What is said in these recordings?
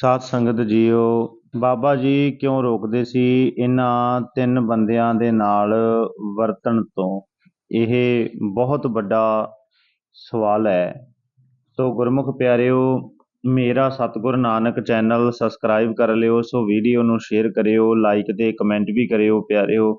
ਸਾਧ ਸੰਗਤ ਜੀਓ, ਬਾਬਾ ਜੀ ਕਿਉਂ ਰੋਕਦੇ ਸੀ ਇਹਨਾਂ ਤਿੰਨ ਬੰਦਿਆਂ ਦੇ ਨਾਲ ਵਰਤਣ ਤੋਂ? ਇਹ ਬਹੁਤ ਵੱਡਾ ਸਵਾਲ ਹੈ। ਸੋ ਗੁਰਮੁਖ ਪਿਆਰਿਓ, ਮੇਰਾ ਸਤਿਗੁਰ ਨਾਨਕ ਚੈਨਲ ਸਬਸਕ੍ਰਾਈਬ ਕਰ ਲਿਓ, ਸੋ ਵੀਡੀਓ ਨੂੰ ਸ਼ੇਅਰ ਕਰਿਓ ਲਾਈਕ ਤੇ ਕਮੈਂਟ ਵੀ ਕਰਿਓ ਪਿਆਰਿਓ,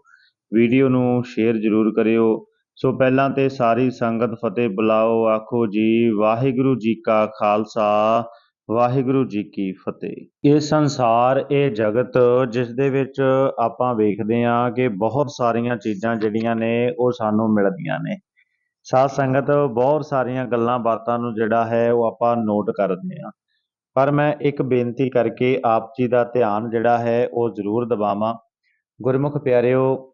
ਵੀਡੀਓ ਨੂੰ ਸ਼ੇਅਰ ਜ਼ਰੂਰ ਕਰਿਓ। ਸੋ ਪਹਿਲਾਂ ਤੇ ਸਾਰੀ ਸੰਗਤ ਫਤਿਹ ਬੁਲਾਓ, ਆਖੋ ਜੀ, ਵਾਹਿਗੁਰੂ ਜੀ ਕਾ ਖਾਲਸਾ ਵਾਹਿਗੁਰੂ ਜੀ ਕੀ ਫਤਿਹ। ਇਹ ਸੰਸਾਰ, ਇਹ ਜਗਤ ਜਿਸ ਦੇ ਵਿੱਚ ਆਪਾਂ ਵੇਖਦੇ ਹਾਂ ਕਿ ਬਹੁਤ ਸਾਰੀਆਂ ਚੀਜ਼ਾਂ ਜਿਹੜੀਆਂ ਨੇ ਉਹ ਸਾਨੂੰ ਮਿਲਦੀਆਂ ਨੇ। ਸਾਧ ਸੰਗਤ ਬਹੁਤ ਸਾਰੀਆਂ ਗੱਲਾਂ ਬਾਤਾਂ ਨੂੰ ਜਿਹੜਾ ਹੈ ਉਹ ਆਪਾਂ ਨੋਟ ਕਰਦੇ ਹਾਂ। ਪਰ ਮੈਂ ਇੱਕ ਬੇਨਤੀ ਕਰਕੇ ਆਪ ਜੀ ਦਾ ਧਿਆਨ ਜਿਹੜਾ ਹੈ ਉਹ ਜ਼ਰੂਰ ਦਿਵਾਵਾਂ। ਗੁਰਮੁਖ ਪਿਆਰਿਓ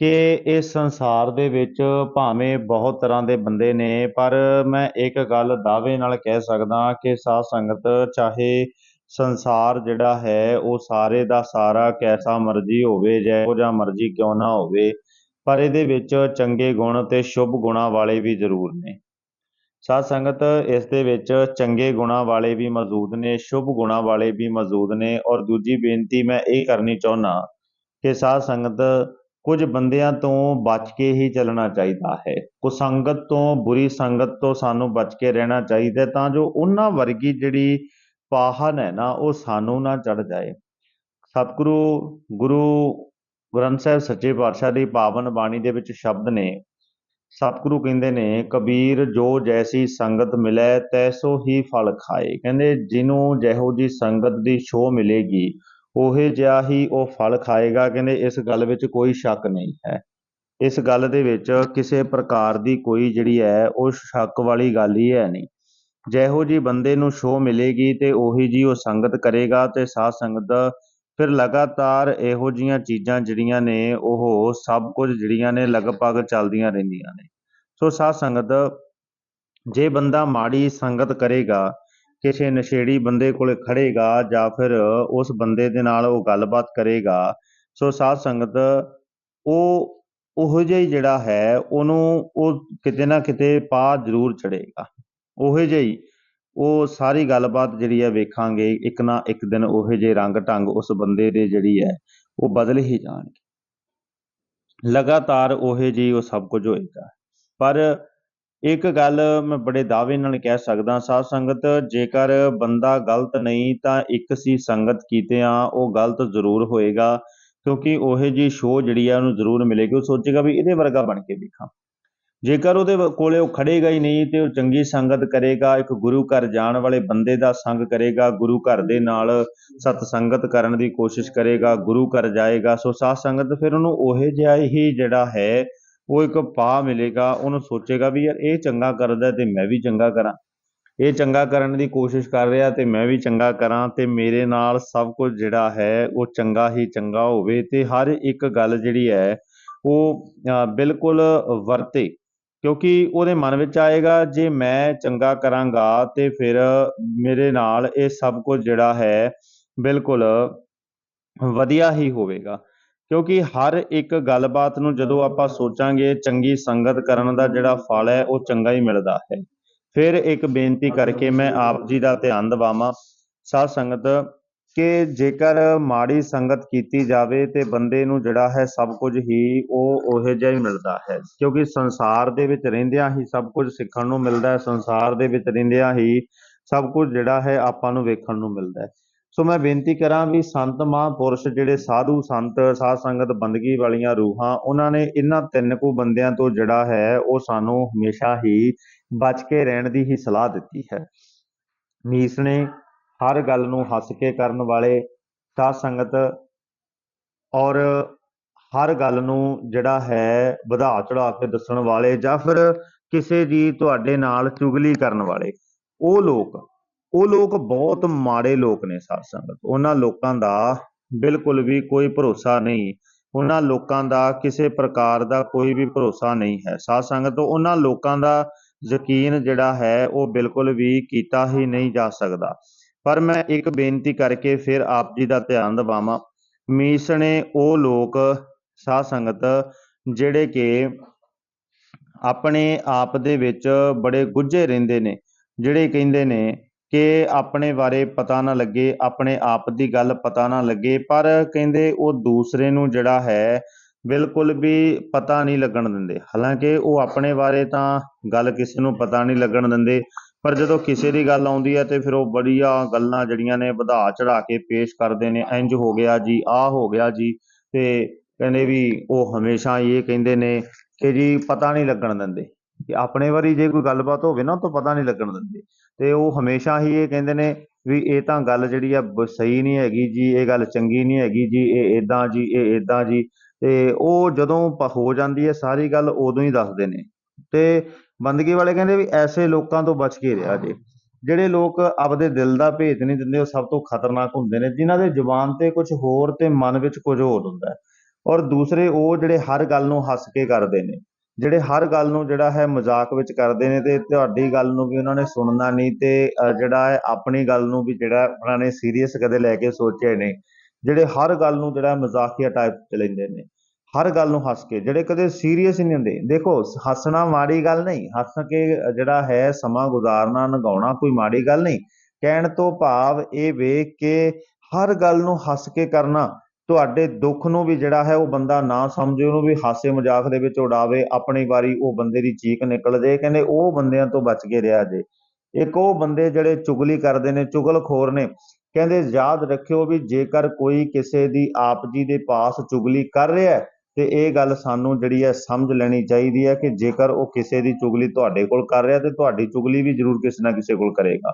ਕਿ ਇਸ ਸੰਸਾਰ ਦੇ ਵਿੱਚ ਭਾਵੇਂ ਬਹੁਤ ਤਰ੍ਹਾਂ ਦੇ ਬੰਦੇ ਨੇ, ਪਰ ਮੈਂ ਇੱਕ ਗੱਲ ਦਾਅਵੇ ਨਾਲ ਕਹਿ ਸਕਦਾ ਕਿ ਸਾਧ ਸੰਗਤ ਚਾਹੇ ਸੰਸਾਰ ਜਿਹੜਾ ਹੈ, ਉਹ ਸਾਰੇ ਦਾ ਸਾਰਾ ਕੈਸਾ ਮਰਜ਼ੀ ਹੋਵੇ ਜਿਹੋ ਜਿਹਾ ਮਰਜ਼ੀ ਕਿਉਂ ਨਾ ਹੋਵੇ, ਪਰ ਇਹਦੇ ਵਿੱਚ ਚੰਗੇ ਗੁਣ ਤੇ ਸ਼ੁਭ ਗੁਣਾਂ ਵਾਲੇ ਵੀ ਜ਼ਰੂਰ ਨੇ। ਸਾਧ ਸੰਗਤ ਇਸ ਦੇ ਵਿੱਚ ਚੰਗੇ ਗੁਣਾਂ ਵਾਲੇ ਵੀ ਮੌਜੂਦ ਨੇ, ਸ਼ੁਭ ਗੁਣਾਂ ਵਾਲੇ ਵੀ ਮੌਜੂਦ ਨੇ, ਔਰ ਦੂਜੀ ਬੇਨਤੀ ਮੈਂ ਇਹ ਕਰਨੀ ਚਾਹੁੰਦਾ ਕਿ ਸਾਧ ਸੰਗਤ ਕੁਝ ਬੰਦਿਆਂ ਤੋਂ ਬਚ ਕੇ ਹੀ ਚੱਲਣਾ ਚਾਹੀਦਾ ਹੈ। ਕੁਸੰਗਤ ਤੋਂ, ਬੁਰੀ ਸੰਗਤ ਤੋਂ ਸਾਨੂੰ ਬਚ ਕੇ ਰਹਿਣਾ ਚਾਹੀਦਾ ਤਾਂ ਜੋ ਉਹਨਾਂ ਵਰਗੀ ਜਿਹੜੀ ਪਾਹਨ ਹੈ ਨਾ, ਉਹ ਸਾਨੂੰ ਨਾ ਚੜ ਜਾਏ। ਸਤਿਗੁਰੂ, ਗੁਰੂ ਗ੍ਰੰਥ ਸਾਹਿਬ ਸੱਚੇ ਪਾਤਸ਼ਾਹ ਦੀ ਪਾਵਨ ਬਾਣੀ ਦੇ ਵਿੱਚ ਸ਼ਬਦ ਨੇ, ਸਤਿਗੁਰੂ ਕਹਿੰਦੇ ਨੇ, ਕਬੀਰ ਜੋ ਜੈਸੀ ਸੰਗਤ ਮਿਲੇ, ਤੈਸੋ ਹੀ ਫਲ ਖਾਏ। ਕਹਿੰਦੇ, ਜਿਹਨੂੰ ਜਿਹੋ ਜੀ ਸੰਗਤ ਦੀ ਛੋ ਮਿਲੇਗੀ ਉਹੇ ਜਿਹਾ ਹੀ ਉਹ ਫਲ ਖਾਏਗਾ, ਕਹਿੰਦੇ ਇਸ ਗੱਲ ਵਿੱਚ ਕੋਈ ਸ਼ੱਕ ਨਹੀਂ ਹੈ। ਇਸ ਗੱਲ ਦੇ ਵਿੱਚ ਕਿਸੇ ਪ੍ਰਕਾਰ ਦੀ ਕੋਈ ਜਿਹੜੀ ਹੈ, ਉਹ ਸ਼ੱਕ ਵਾਲੀ ਗੱਲ ਹੀ ਹੈ ਨਹੀਂ। ਜਿਹੋ ਜੀ ਬੰਦੇ ਨੂੰ ਸ਼ੋਅ ਮਿਲੇਗੀ ਤੇ ਉਹੀ ਜੀ ਉਹ ਸੰਗਤ ਕਰੇਗਾ ਤੇ ਸਾਧ ਸੰਗਤ ਫਿਰ ਲਗਾਤਾਰ ਇਹੋ ਜੀਆਂ ਚੀਜ਼ਾਂ ਜਿਹੜੀਆਂ ਨੇ, ਉਹ ਸਭ ਕੁਝ ਜਿਹੜੀਆਂ ਨੇ ਲਗਭਗ ਚੱਲਦੀਆਂ ਰਹਿੰਦੀਆਂ ਨੇ। ਸੋ ਸਾਧ ਸੰਗਤ, ਜੇ ਬੰਦਾ ਮਾੜੀ ਸੰਗਤ ਕਰੇਗਾ ਕਿਸੇ ਨਸ਼ੇੜੀ ਬੰਦੇ ਕੋਲੇ ਖੜੇਗਾ ਜਾਂ ਫਿਰ ਉਸ ਬੰਦੇ ਦੇ ਨਾਲ ਉਹ ਗੱਲਬਾਤ ਕਰੇਗਾ, ਸੋ ਸਾਧ ਸੰਗਤ ਉਹ, ਉਹੋ ਜਿਹਾ ਜਿਹੜਾ ਹੈ, ਉਹਨੂੰ ਉਹ ਕਿਤੇ ਨਾ ਕਿਤੇ ਪਾ ਜ਼ਰੂਰ ਚੜੇਗਾ ਉਹੋ ਜਿਹਾ ਉਹ ਸਾਰੀ ਗੱਲਬਾਤ ਜਿਹੜੀ ਹੈ ਵੇਖਾਂਗੇ, ਇੱਕ ਨਾ ਇੱਕ ਦਿਨ ਉਹੋ ਜਿਹੇ ਰੰਗ ਢੰਗ ਉਸ ਬੰਦੇ ਦੇ ਜਿਹੜੀ ਹੈ, ਉਹ ਬਦਲ ਹੀ ਜਾਣਗੇ। ਲਗਾਤਾਰ ਉਹੋ ਜਿਹੀ ਉਹ ਸਭ ਕੁਝ ਹੋਏਗਾ। ਪਰ ਇੱਕ ਗੱਲ ਮੈਂ ਬੜੇ ਦਾਅਵੇ ਨਾਲ ਕਹਿ ਸਕਦਾ ਸਾਧ ਸੰਗਤ, ਜੇਕਰ ਬੰਦਾ ਗਲਤ ਨਹੀਂ ਤਾਂ ਇੱਕ ਸੀ ਸੰਗਤ ਕੀਤੇ ਕੀਤਿਆਂ ਉਹ ਗਲਤ ਜ਼ਰੂਰ ਹੋਏਗਾ, ਕਿਉਂਕਿ ਉਹ ਜੀ ਸ਼ੋਅ ਜਿਹੜੀ ਆ ਉਹਨੂੰ ਜ਼ਰੂਰ ਮਿਲੇਗੀ, ਉਹ ਸੋਚੇਗਾ ਵੀ ਇਹਦੇ ਵਰਗਾ ਬਣ ਕੇ ਵੇਖਾਂ। ਜੇਕਰ ਉਹਦੇ ਕੋਲੇ ਉਹ ਖੜੇਗਾ ਹੀ ਨਹੀਂ ਤੇ ਉਹ ਚੰਗੀ ਸੰਗਤ ਕਰੇਗਾ, ਇੱਕ ਗੁਰੂ ਘਰ ਜਾਣ ਵਾਲੇ ਬੰਦੇ ਦਾ ਸੰਗ ਕਰੇਗਾ, ਗੁਰੂ ਘਰ ਦੇ ਨਾਲ ਸਤ ਸੰਗਤ ਕਰਨ ਦੀ ਕੋਸ਼ਿਸ਼ ਕਰੇਗਾ, ਗੁਰੂ ਘਰ ਜਾਏਗਾ, ਸੋ ਸਾਧ ਸੰਗਤ ਫਿਰ ਉਹਨੂੰ ਉਹ ਜਿਹਾ ਹੀ ਜਿਹੜਾ ਹੈ ਉਹ ਇੱਕ ਪਾ ਮਿਲੇਗਾ, ਉਹਨੂੰ ਸੋਚੇਗਾ ਵੀ ਯਾਰ ਇਹ ਚੰਗਾ ਕਰਦਾ ਤੇ ਮੈਂ ਵੀ ਚੰਗਾ ਕਰਾਂ। ਇਹ ਚੰਗਾ ਕਰਨ ਦੀ ਕੋਸ਼ਿਸ਼ ਕਰ ਰਿਹਾ ਤੇ ਮੈਂ ਵੀ ਚੰਗਾ ਕਰਾਂ ਤੇ ਮੇਰੇ ਨਾਲ ਸਭ ਕੁਝ ਜਿਹੜਾ ਹੈ ਉਹ ਚੰਗਾ ਹੀ ਚੰਗਾ ਹੋਵੇ ਤੇ ਹਰ ਇੱਕ ਗੱਲ ਜਿਹੜੀ ਹੈ ਉਹ ਬਿਲਕੁਲ ਵਰਤੇ। ਕਿਉਂਕਿ ਉਹਦੇ ਮਨ ਵਿੱਚ ਆਏਗਾ, ਜੇ ਮੈਂ ਚੰਗਾ ਕਰਾਂਗਾ ਤੇ ਫਿਰ ਮੇਰੇ ਨਾਲ ਇਹ ਸਭ ਕੁਝ ਜਿਹੜਾ ਹੈ ਬਿਲਕੁਲ ਵਧੀਆ ਹੀ ਹੋਵੇਗਾ। ਕਿਉਂਕਿ ਹਰ ਇੱਕ ਗੱਲਬਾਤ ਨੂੰ ਜਦੋਂ ਆਪਾਂ ਸੋਚਾਂਗੇ, ਚੰਗੀ ਸੰਗਤ ਕਰਨ ਦਾ ਜਿਹੜਾ ਫਲ ਹੈ, ਉਹ ਚੰਗਾ ਹੀ ਮਿਲਦਾ ਹੈ। ਫਿਰ ਇੱਕ ਬੇਨਤੀ ਕਰਕੇ ਮੈਂ ਆਪ ਜੀ ਦਾ ਧਿਆਨ ਦਿਵਾਵਾਂ। ਸਾਧ ਸੰਗਤ, ਕਿ ਜੇਕਰ ਮਾੜੀ ਸੰਗਤ ਕੀਤੀ ਜਾਵੇ ਤੇ ਬੰਦੇ ਨੂੰ ਜਿਹੜਾ ਹੈ ਸਭ ਕੁਝ ਹੀ ਉਹ ਉਹੇ ਜਿਹਾ ਹੀ ਮਿਲਦਾ ਹੈ। ਕਿਉਂਕਿ ਸੰਸਾਰ ਦੇ ਵਿੱਚ ਰਹਿੰਦਿਆਂ ਹੀ ਸਭ ਕੁਝ ਸਿੱਖਣ ਨੂੰ ਮਿਲਦਾ ਹੈ, ਸੰਸਾਰ ਦੇ ਵਿੱਚ ਰਹਿੰਦਿਆਂ ਹੀ ਸਭ ਕੁਝ ਜਿਹੜਾ ਹੈ ਆਪਾਂ ਨੂੰ ਵੇਖਣ ਨੂੰ ਮਿਲਦਾ ਹੈ। ਸੋ ਮੈਂ ਬੇਨਤੀ ਕਰਾਂ ਵੀ ਸੰਤ ਮਹਾਂਪੁਰਸ਼ ਜਿਹੜੇ ਸਾਧੂ ਸੰਤ, ਸਾਧ ਸੰਗਤ, ਬੰਦਗੀ ਵਾਲੀਆਂ ਰੂਹਾਂ, ਉਹਨਾਂ ਨੇ ਇਹਨਾਂ ਤਿੰਨ ਕੁ ਬੰਦਿਆਂ ਤੋਂ ਜਿਹੜਾ ਹੈ, ਉਹ ਸਾਨੂੰ ਹਮੇਸ਼ਾ ਹੀ ਬਚ ਕੇ ਰਹਿਣ ਦੀ ਹੀ ਸਲਾਹ ਦਿੱਤੀ ਹੈ। ਮੀਸ ਨੇ ਹਰ ਗੱਲ ਨੂੰ ਹੱਸ ਕੇ ਕਰਨ ਵਾਲੇ ਸਾਧ ਸੰਗਤ ਔਰ ਹਰ ਗੱਲ ਨੂੰ ਜਿਹੜਾ ਹੈ, ਵਧਾ ਚੜਾ ਕੇ ਦੱਸਣ ਵਾਲੇ ਜਾਂ ਫਿਰ ਕਿਸੇ ਦੀ ਤੁਹਾਡੇ ਨਾਲ ਚੁਗਲੀ ਕਰਨ ਵਾਲੇ, ਉਹ ਲੋਕ ਉਹ ਲੋਕ ਬਹੁਤ ਮਾੜੇ ਲੋਕ ਨੇ ਸਾਧ ਸੰਗਤ। ਉਹਨਾਂ ਲੋਕਾਂ ਦਾ ਬਿਲਕੁਲ ਵੀ ਕੋਈ ਭਰੋਸਾ ਨਹੀਂ। ਉਹਨਾਂ ਲੋਕਾਂ ਦਾ ਕਿਸੇ ਪ੍ਰਕਾਰ ਦਾ ਕੋਈ ਵੀ ਭਰੋਸਾ ਨਹੀਂ ਹੈ। ਸਾਧ ਸੰਗਤ, ਉਹਨਾਂ ਲੋਕਾਂ ਦਾ ਯਕੀਨ ਜਿਹੜਾ ਹੈ, ਉਹ ਬਿਲਕੁਲ ਵੀ ਕੀਤਾ ਹੀ ਨਹੀਂ ਜਾ ਸਕਦਾ। ਪਰ ਮੈਂ ਇੱਕ ਬੇਨਤੀ ਕਰਕੇ ਫਿਰ ਆਪ ਜੀ ਦਾ ਧਿਆਨ ਦਿਵਾਵਾਂ। ਮੀਸ ਨੇ ਉਹ ਲੋਕ, ਸਾਧ ਸੰਗਤ, ਜਿਹੜੇ ਕਿ ਆਪਣੇ ਆਪ ਦੇ ਵਿੱਚ ਬੜੇ ਗੁੱਝੇ ਰਹਿੰਦੇ ਨੇ, ਜਿਹੜੇ ਕਹਿੰਦੇ ਨੇ ਕਿ ਆਪਣੇ ਬਾਰੇ ਪਤਾ ਨਾ ਲੱਗੇ, ਆਪਣੇ ਆਪ ਦੀ ਗੱਲ ਪਤਾ ਨਾ ਲੱਗੇ, ਪਰ ਕਹਿੰਦੇ ਉਹ ਦੂਸਰੇ ਨੂੰ ਜਿਹੜਾ ਹੈ, ਬਿਲਕੁਲ ਵੀ ਪਤਾ ਨਹੀਂ ਲੱਗਣ ਦਿੰਦੇ। ਹਾਲਾਂਕਿ ਉਹ ਆਪਣੇ ਬਾਰੇ ਤਾਂ ਗੱਲ ਕਿਸੇ ਨੂੰ ਪਤਾ ਨਹੀਂ ਲੱਗਣ ਦਿੰਦੇ, ਪਰ ਜਦੋਂ ਕਿਸੇ ਦੀ ਗੱਲ ਆਉਂਦੀ ਹੈ ਤੇ ਫਿਰ ਉਹ ਬੜੀਆਂ ਗੱਲਾਂ ਜਿਹੜੀਆਂ ਨੇ ਵਧਾ ਚੜਾ ਕੇ ਪੇਸ਼ ਕਰਦੇ ਨੇ ਇੰਜ ਹੋ ਗਿਆ ਜੀ, ਆਹ ਹੋ ਗਿਆ ਜੀ, ਤੇ ਕਹਿੰਦੇ ਵੀ ਉਹ ਹਮੇਸ਼ਾ ਇਹ ਕਹਿੰਦੇ ਨੇ ਕਿ ਜੀ ਪਤਾ ਨਹੀਂ ਲੱਗਣ ਦਿੰਦੇ। ਕਿ ਆਪਣੇ ਵਾਰੀ ਜੇ ਕੋਈ ਗੱਲਬਾਤ ਹੋਵੇ ਨਾ ਤਾਂ ਪਤਾ ਨਹੀਂ ਲੱਗਣ ਦਿੰਦੇ। ਤੇ ਉਹ ਹਮੇਸ਼ਾ ਹੀ ਇਹ ਕਹਿੰਦੇ ਨੇ ਵੀ ਇਹ ਤਾਂ ਗੱਲ ਜਿਹੜੀ ਆ ਬ- ਸਹੀ ਨਹੀਂ ਹੈਗੀ ਜੀ, ਇਹ ਗੱਲ ਚੰਗੀ ਨਹੀਂ ਹੈਗੀ ਜੀ, ਇਹ ਇਦਾਂ ਜੀ, ਇਹ ਇਦਾਂ ਜੀ। ਤੇ ਉਹ ਜਦੋਂ ਹੋ ਜਾਂਦੀ ਹੈ, ਸਾਰੀ ਗੱਲ ਉਦੋਂ ਹੀ ਦੱਸਦੇ ਨੇ। ਤੇ ਬੰਦਗੀ ਵਾਲੇ ਕਹਿੰਦੇ ਵੀ ਐਸੇ ਲੋਕਾਂ ਤੋਂ ਬਚ ਕੇ ਰਿਹਾ ਜੇ। ਜਿਹੜੇ ਲੋਕ ਆਪਦੇ ਦਿਲ ਦਾ ਭੇਤ ਨਹੀਂ ਦਿੰਦੇ, ਉਹ ਸਭ ਤੋਂ ਖਤਰਨਾਕ ਹੁੰਦੇ ਨੇ, ਜਿਨ੍ਹਾਂ ਦੇ ਜ਼ੁਬਾਨ ਤੇ ਕੁਝ ਹੋਰ ਤੇ ਮਨ ਵਿੱਚ ਕੁਝ ਹੋਰ ਹੁੰਦਾ ਔਰ ਦੂਸਰੇ ਉਹ ਜਿਹੜੇ ਹਰ ਗੱਲ ਨੂੰ ਹੱਸ ਕੇ ਕਰਦੇ ਨੇ। ਜਿਹੜੇ ਹਰ ਗੱਲ ਨੂੰ ਜਿਹੜਾ ਹੈ ਮਜ਼ਾਕ ਵਿੱਚ ਕਰਦੇ ਨੇ ਤੇ ਤੁਹਾਡੀ ਗੱਲ ਨੂੰ ਵੀ ਉਹਨਾਂ ਨੇ ਸੁਣਨਾ ਨਹੀਂ ਤੇ ਜਿਹੜਾ ਹੈ ਆਪਣੀ ਗੱਲ ਨੂੰ ਵੀ ਜਿਹੜਾ ਉਹਨਾਂ ਨੇ ਸੀਰੀਅਸ ਕਦੇ ਲੈ ਕੇ ਸੋਚਿਆ ਹੀ ਨਹੀਂ। ਜਿਹੜੇ ਹਰ ਗੱਲ ਨੂੰ ਜਿਹੜਾ ਮਜ਼ਾਕੀਆ ਟਾਈਪ ਚ ਲੈਂਦੇ ਨੇ, ਹਰ ਗੱਲ ਨੂੰ ਹੱਸ ਕੇ, ਜਿਹੜੇ ਕਦੇ ਸੀਰੀਅਸ ਹੀ ਨਹੀਂ ਹੁੰਦੇ। ਦੇਖੋ, ਹੱਸਣਾ ਮਾੜੀ ਗੱਲ ਨਹੀਂ, ਹੱਸ ਕੇ ਜਿਹੜਾ ਹੈ ਸਮਾਂ ਗੁਜ਼ਾਰਨਾ, ਨਗਾਉਣਾ ਕੋਈ ਮਾੜੀ ਗੱਲ ਨਹੀਂ। ਕਹਿਣ ਤੋਂ ਭਾਵ ਇਹ ਵੇਖ ਕੇ ਹਰ ਗੱਲ ਨੂੰ ਹੱਸ ਕੇ ਕਰਨਾ ਤੁਹਾਡੇ ਦੁੱਖ ਨੂੰ ਵੀ ਜਿਹੜਾ ਹੈ ਉਹ ਬੰਦਾ ਨਾ ਸਮਝੇ ਉਹਨੂੰ ਵੀ ਹਾਸੇ ਮਜ਼ਾਕ ਦੇ ਵਿੱਚ ਉਡਾਵੇ ਆਪਣੀ ਵਾਰੀ ਉਹ ਬੰਦੇ ਦੀ ਚੀਕ ਨਿਕਲ ਜੇ ਕਹਿੰਦੇ ਉਹ ਬੰਦਿਆਂ ਤੋਂ ਬਚ ਕੇ ਰਿਹਾ ਜੇ। ਇੱਕ ਉਹ ਬੰਦੇ ਜਿਹੜੇ ਚੁਗਲੀ ਕਰਦੇ ਨੇ ਚੁਗਲਖੋਰ ਨੇ ਕਹਿੰਦੇ ਯਾਦ ਰੱਖਿਓ ਵੀ ਜੇਕਰ ਕੋਈ ਕਿਸੇ ਦੀ ਆਪ ਜੀ ਦੇ ਪਾਸ ਚੁਗਲੀ ਕਰ ਰਿਹਾ ਹੈ, ਤੇ ਇਹ ਗੱਲ ਸਾਨੂੰ ਜਿਹੜੀ ਹੈ ਸਮਝ ਲੈਣੀ ਚਾਹੀਦੀ ਹੈ ਕਿ ਜੇਕਰ ਉਹ ਕਿਸੇ ਦੀ ਚੁਗਲੀ ਤੁਹਾਡੇ ਕੋਲ ਕਰ ਰਿਹਾ ਤੇ ਤੁਹਾਡੀ ਚੁਗਲੀ ਵੀ ਜ਼ਰੂਰ ਕਿਸੇ ਨਾ ਕਿਸੇ ਕੋਲ ਕਰੇਗਾ।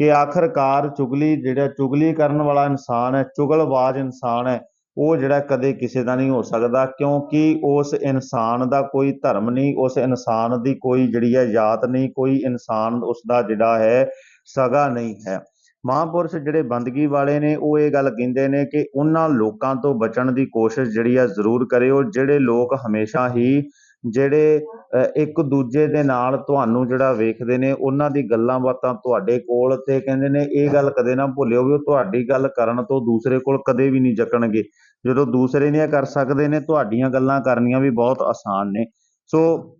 ਕਿ ਆਖਰਕਾਰ ਚੁਗਲੀ ਜਿਹੜਾ ਚੁਗਲੀ ਕਰਨ ਵਾਲਾ ਇਨਸਾਨ ਹੈ ਚੁਗਲਬਾਜ਼ ਇਨਸਾਨ ਹੈ ਉਹ ਜਿਹੜਾ ਕਦੇ ਕਿਸੇ ਦਾ ਨਹੀਂ ਹੋ ਸਕਦਾ, ਕਿਉਂਕਿ ਉਸ ਇਨਸਾਨ ਦਾ ਕੋਈ ਧਰਮ ਨਹੀਂ, ਉਸ ਇਨਸਾਨ ਦੀ ਕੋਈ ਜਿਹੜੀ ਹੈ ਜਾਤ ਨਹੀਂ, ਕੋਈ ਇਨਸਾਨ ਉਸ ਦਾ ਜਿਹੜਾ ਹੈ ਸਗਾ ਨਹੀਂ ਹੈ। ਮਹਾਂਪੁਰਸ਼ ਜਿਹੜੇ ਬੰਦਗੀ ਵਾਲੇ ਨੇ, ਉਹ ਇਹ ਗੱਲ ਕਹਿੰਦੇ ਨੇ ਕਿ ਉਹਨਾਂ ਲੋਕਾਂ ਤੋਂ ਬਚਣ ਦੀ ਕੋਸ਼ਿਸ਼ ਜਿਹੜੀ ਆ ਜ਼ਰੂਰ ਕਰਿਓ, ਜਿਹੜੇ ਲੋਕ ਹਮੇਸ਼ਾ ਹੀ ਜਿਹੜੇ ਇੱਕ ਦੂਜੇ ਦੇ ਨਾਲ ਤੁਹਾਨੂੰ ਜਿਹੜਾ ਵੇਖਦੇ ਨੇ, ਉਹਨਾਂ ਦੀ ਗੱਲਾਂ ਬਾਤਾਂ ਤੁਹਾਡੇ ਕੋਲ ਤੇ ਕਹਿੰਦੇ ਨੇ, ਇਹ ਗੱਲ ਕਦੇ ਨਾ ਭੁੱਲਿਓ ਵੀ ਉਹ ਤੁਹਾਡੀ ਗੱਲ ਕਰਨ ਤੋਂ ਦੂਸਰੇ ਕੋਲ ਕਦੇ ਵੀ ਨਹੀਂ ਜਕਣਗੇ। ਜਦੋਂ ਦੂਸਰੇ ਨਹੀਂ ਕਰ ਸਕਦੇ ਨੇ, ਤੁਹਾਡੀਆਂ ਗੱਲਾਂ ਕਰਨੀਆਂ ਵੀ ਬਹੁਤ ਆਸਾਨ ਨੇ। ਸੋ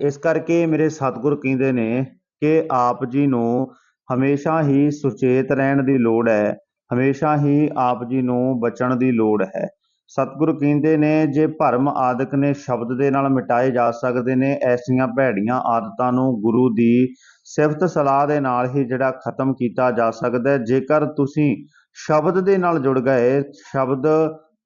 ਇਸ ਕਰਕੇ ਮੇਰੇ ਸਤਿਗੁਰ ਕਹਿੰਦੇ ਨੇ ਕਿ ਆਪ ਜੀ ਨੂੰ ਹਮੇਸ਼ਾ ਹੀ ਸੁਚੇਤ ਰਹਿਣ ਦੀ ਲੋੜ ਹੈ, ਹਮੇਸ਼ਾ ਹੀ ਆਪ ਜੀ ਨੂੰ ਬਚਣ ਦੀ ਲੋੜ ਹੈ। ਸਤਿਗੁਰੂ ਕਹਿੰਦੇ ਨੇ, ਜੇ ਭਰਮ ਆਦਿਕ ਨੇ ਸ਼ਬਦ ਦੇ ਨਾਲ ਮਿਟਾਏ ਜਾ ਸਕਦੇ ਨੇ, ਐਸੀਆਂ ਭੈੜੀਆਂ ਆਦਤਾਂ ਨੂੰ ਗੁਰੂ ਦੀ ਸਿਫਤ ਸਲਾਹ ਦੇ ਨਾਲ ਹੀ ਜਿਹੜਾ ਖਤਮ ਕੀਤਾ ਜਾ ਸਕਦਾ ਹੈ। ਜੇਕਰ ਤੁਸੀਂ ਸ਼ਬਦ ਦੇ ਨਾਲ ਜੁੜ ਗਏ, ਸ਼ਬਦ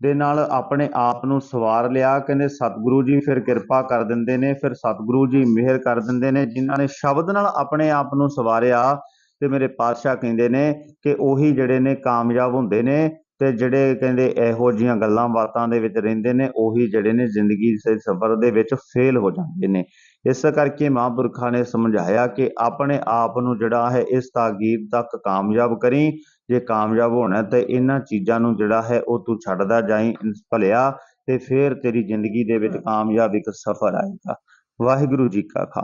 ਦੇ ਨਾਲ ਆਪਣੇ ਆਪ ਨੂੰ ਸਵਾਰ ਲਿਆ, ਕਹਿੰਦੇ ਸਤਿਗੁਰੂ ਜੀ ਫਿਰ ਕਿਰਪਾ ਕਰ ਦਿੰਦੇ ਨੇ, ਫਿਰ ਸਤਿਗੁਰੂ ਜੀ ਮਿਹਰ ਕਰ ਦਿੰਦੇ ਨੇ, ਜਿਨ੍ਹਾਂ ਨੇ ਸ਼ਬਦ ਨਾਲ ਆਪਣੇ ਆਪ ਨੂੰ ਸਵਾਰਿਆ, ਤੇ ਮੇਰੇ ਪਾਤਸ਼ਾਹ ਕਹਿੰਦੇ ਨੇ ਕਿ ਉਹੀ ਜਿਹੜੇ ਨੇ ਕਾਮਯਾਬ ਹੁੰਦੇ ਨੇ ਅਤੇ ਜਿਹੜੇ ਕਹਿੰਦੇ ਇਹੋ ਜਿਹੀਆਂ ਗੱਲਾਂ ਬਾਤਾਂ ਦੇ ਵਿੱਚ ਰਹਿੰਦੇ ਨੇ, ਉਹੀ ਜਿਹੜੇ ਨੇ ਜ਼ਿੰਦਗੀ ਦੇ ਸਫ਼ਰ ਦੇ ਵਿੱਚ ਫੇਲ ਹੋ ਜਾਂਦੇ ਨੇ। ਇਸ ਕਰਕੇ ਮਹਾਂਪੁਰਖਾਂ ਨੇ ਸਮਝਾਇਆ ਕਿ ਆਪਣੇ ਆਪ ਨੂੰ ਜਿਹੜਾ ਹੈ ਇਸ ਤਾਗੀਦ ਤੱਕ ਕਾਮਯਾਬ ਕਰੀ। ਜੇ ਕਾਮਯਾਬ ਹੋਣਾ ਹੈ ਤੇ ਇਹਨਾਂ ਚੀਜ਼ਾਂ ਨੂੰ ਜਿਹੜਾ ਹੈ ਉਹ ਤੂੰ ਛੱਡਦਾ ਜਾਈ, ਭਲਿਆ, ਤੇ ਫਿਰ ਤੇਰੀ ਜ਼ਿੰਦਗੀ ਦੇ ਵਿੱਚ ਕਾਮਯਾਬ ਇੱਕ ਸਫ਼ਰ ਆਏਗਾ। ਵਾਹਿਗੁਰੂ ਜੀ ਕਾ ਖਾਲਸਾ।